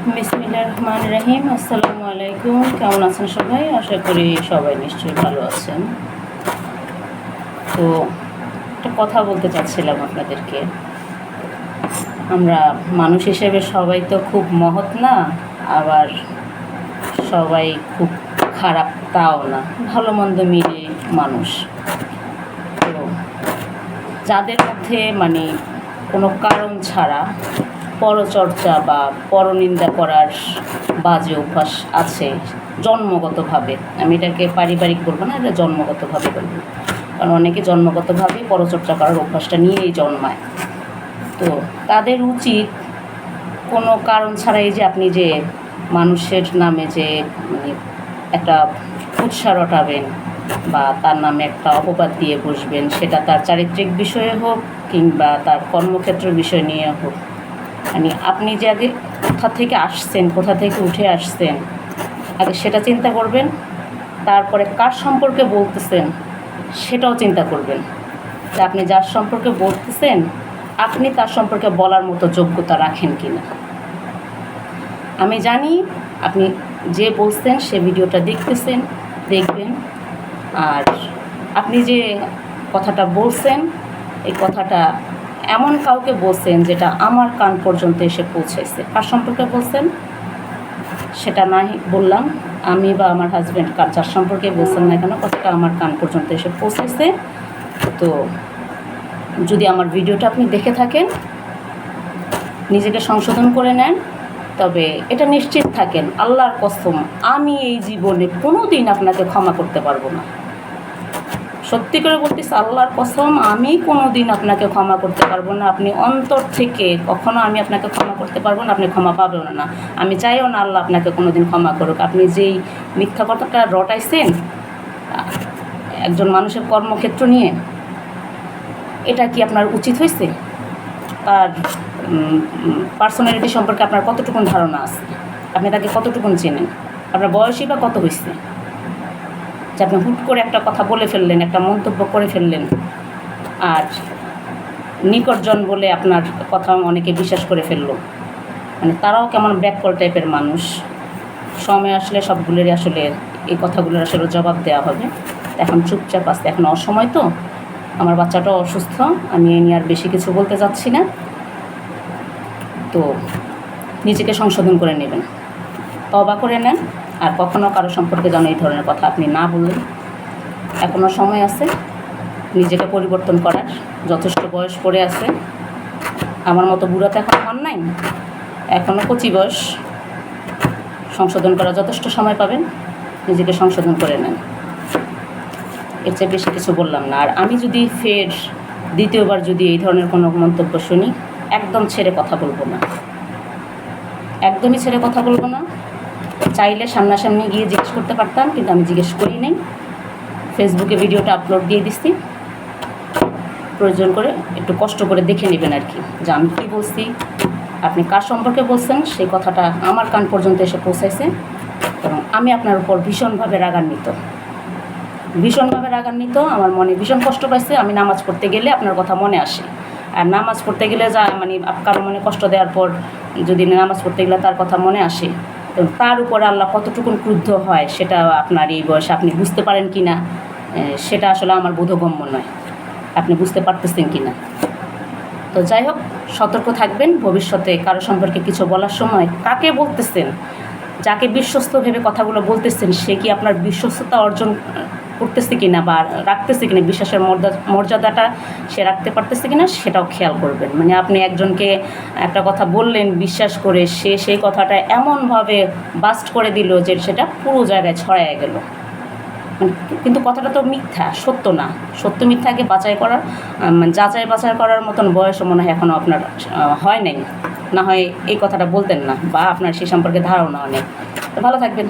বিসমিল্লাহ রহমান রহিম, আসসালামু আলাইকুম। কেমন আছেন সবাই? আশা করি সবাই নিশ্চয়ই ভালো আছেন। তো একটা কথা বলতে চাচ্ছিলাম আপনাদেরকে। আমরা মানুষ হিসেবে সবাই তো খুব মহৎ না, আবার সবাই খুব খারাপ তাও না, ভালো মন্দ মিলে মানুষ। তো যাদের মধ্যে মানে কোনো কারণ ছাড়া পরচর্চা বা পরনিন্দা করার বাজে অভ্যাস আছে, জন্মগতভাবে। আমি এটাকে পারিবারিক বলব না, এটা জন্মগতভাবে বলব। কারণ অনেকে জন্মগতভাবেই পরচর্চা করার অভ্যাসটা নিয়েই জন্মায়। তো তাদের উচিত কোনো কারণ ছাড়াই যে আপনি যে মানুষের নামে যে মানে একটা উৎসাহ রটাবেন বা তার নামে একটা অপবাদ দিয়ে বসবেন, সেটা তার চারিত্রিক বিষয়ে হোক কিংবা তার কর্মক্ষেত্র বিষয় নিয়ে হোক। মানে আপনি যে আগে কোথা থেকে আসছেন, কোথা থেকে উঠে আসছেন, আগে সেটা চিন্তা করবেন, তারপরে কার সম্পর্কে বলতেছেন সেটাও চিন্তা করবেন। যে আপনি যার সম্পর্কে বলতেছেন, আপনি তার সম্পর্কে বলার মতো যোগ্যতা রাখেন কি না আমি জানি আপনি যে বলছেন সে ভিডিওটা দেখতেছেন, দেখবেন। আর আপনি যে কথাটা বলছেন, এই কথাটা এমন কাউকে বলছেন যেটা আমার কান পর্যন্ত এসে পৌঁছেছে কার সম্পর্কে বলছেন? সেটা নাই বললাম। আমি বা আমার হাজব্যান্ড কার, যার সম্পর্কে বলছেন না কেন, কথাটা আমার কান পর্যন্ত এসে পৌঁছেছে তো যদি আমার ভিডিওটা আপনি দেখে থাকেন, নিজেকে সংশোধন করে নেন, তবে এটা নিশ্চিত থাকেন, আল্লাহর কসম, আমি এই জীবনে কোনো দিন আপনাকে ক্ষমা করতে পারব না। সত্যি করে বলতেছি, আল্লাহর কসম, আমি কোনো দিন আপনাকে ক্ষমা করতে পারব না। আপনি অন্তর থেকে কখনো আমি আপনাকে ক্ষমা করতে পারব না, আপনি ক্ষমা পাবেও না। আমি চাইও না আল্লাহ আপনাকে কোনো দিন ক্ষমা করুক। আপনি যেই মিথ্যা কথাটা রটাইছেন, একজন মানুষের কর্মক্ষেত্র নিয়ে, এটা কি আপনার উচিত হয়েছে? তার পার্সোনালিটি সম্পর্কে আপনার কতটুকুন ধারণা আছে? আপনি তাকে কতটুকুন চেনেন? আপনার বয়সই বা কত হয়েছে যে আপনি হুট করে একটা কথা বলে ফেললেন, একটা মন্তব্য করে ফেললেন। আর নিকটজন বলে আপনার কথা অনেকে বিশ্বাস করে ফেলল। মানে তারাও কেমন ব্যাককল টাইপের মানুষ। সময় আসলে সবগুলোরই আসলে এই কথাগুলোর আসলে জবাব দেওয়া হবে। এখন চুপচাপ আসতে এখন অসময় তো। আমার বাচ্চাটাও অসুস্থ, আমি এ নিয়ে আর বেশি কিছু বলতে চাচ্ছি না। তো নিজেকে সংশোধন করে নেবেন। তবা করে নেন। আর কখনও কারও সম্পর্কে যেন এই ধরনের কথা আপনি না বললেন। এখনও সময় আছে। নিজেকে পরিবর্তন করার। যথেষ্ট বয়স পড়ে আছে। আমার মতো বুড়া তো এখন হন নাই। এখনও কচি বয়স। সংশোধন করার যথেষ্ট সময় পাবেন। নিজেকে সংশোধন করে নেন। এর চেয়ে বেশি কিছু বললাম না। আর আমি যদি ফের দ্বিতীয়বার যদি এই ধরনের কোনো মন্তব্য শুনি, একদম ছেড়ে কথা বলব না। একদমই ছেড়ে কথা বলব না। চাইলে সামনাসামনি গিয়ে জিজ্ঞেস করতে পারতাম, কিন্তু আমি জিজ্ঞেস করি নাই। ফেসবুকে ভিডিওটা আপলোড দিয়ে দিচ্ছি প্রয়োজন করে একটু কষ্ট করে দেখে নেবেন আর কি, যে আমি কী বলছি, আপনি কার সম্পর্কে বলছেন, সেই কথাটা আমার কান পর্যন্ত এসে পৌঁছাইছে। এবং আমি আপনার উপর ভীষণভাবে রাগান্বিত। ভীষণভাবে রাগান্বিত, আমার মনে ভীষণ কষ্ট পাইছে, আমি নামাজ পড়তে গেলে আপনার কথা মনে আসে। আর নামাজ পড়তে গেলে যা মানে কারও মনে কষ্ট দেওয়ার পর যদি নামাজ পড়তে গেলে তার কথা মনে আসে। তার উপর আল্লাহ কতটুকুন ক্রুদ্ধ হয় সেটা আপনার এই বয়সে আপনি বুঝতে পারেন কি না সেটা আসলে আমার বোধগম্য নয়। আপনি বুঝতে পারতেছেন কি না? তো যাই হোক, সতর্ক থাকবেন, ভবিষ্যতে কারও সম্পর্কে কিছু বলার সময় কাকে বলতেছেন, যাকে বিশ্বস্ত ভেবে কথাগুলো বলতেছেন, সে কি আপনার বিশ্বস্ততা অর্জন করতেছে কি না বা রাখতেছে কিনা, বিশ্বাসের মর্যাদাটা সে রাখতে পারতেছে কিনা সেটাও খেয়াল করবেন। মানে আপনি একজনকে একটা কথা বললেন, বিশ্বাস করে সে সেই কথাটা এমনভাবে বাস্ট করে দিল যে সেটা পুরো জায়গায় ছড়ায় গেল। মানে কিন্তু কথাটা তো মিথ্যা, সত্য না। সত্য মিথ্যাকে বাছাই করার যাচাই বাছাই করার মতন বয়সও মনে হয় এখনও আপনার হয় নাই। না হয় এই কথাটা বলতেন না বা আপনার সে সম্পর্কে ধারণাও নেই। তো ভালো থাকবেন।